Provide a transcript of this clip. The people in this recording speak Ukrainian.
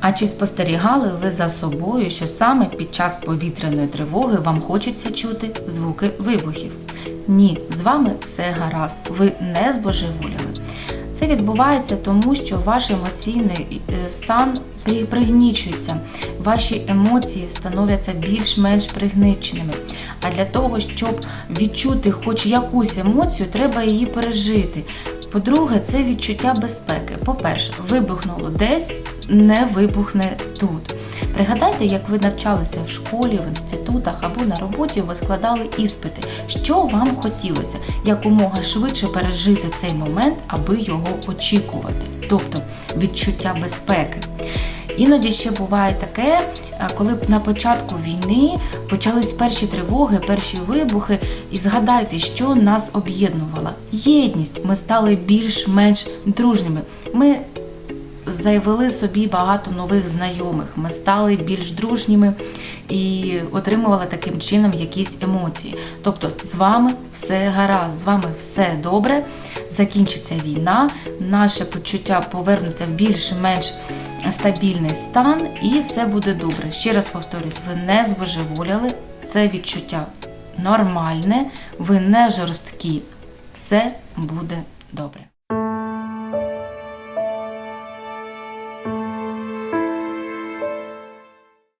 А чи спостерігали ви за собою, що саме під час повітряної тривоги вам хочеться чути звуки вибухів? Ні, з вами все гаразд, ви не збожеволіли. Це відбувається тому, що ваш емоційний е, стан пригнічується, ваші емоції становляться більш-менш пригниченими. А для того, щоб відчути хоч якусь емоцію, треба її пережити. По-друге, це відчуття безпеки. По-перше, вибухнуло десь, не вибухне тут. Пригадайте, як ви навчалися в школі, в інститутах або на роботі, ви складали іспити, що вам хотілося якомога швидше пережити цей момент, аби його очікувати, тобто відчуття безпеки. Іноді ще буває таке, коли на початку війни почались перші тривоги, перші вибухи, і згадайте, що нас об'єднувало. Єдність. Ми стали більш-менш дружніми. Ми завели собі багато нових знайомих. Ми стали більш дружніми і отримували таким чином якісь емоції. Тобто, з вами все гаразд, з вами все добре. Закінчиться війна, наше почуття повернуться в більш-менш стабільний стан, і все буде добре. Ще раз повторюсь, ви не збожеволіли, це відчуття нормальне, ви не жорсткі. Все буде добре.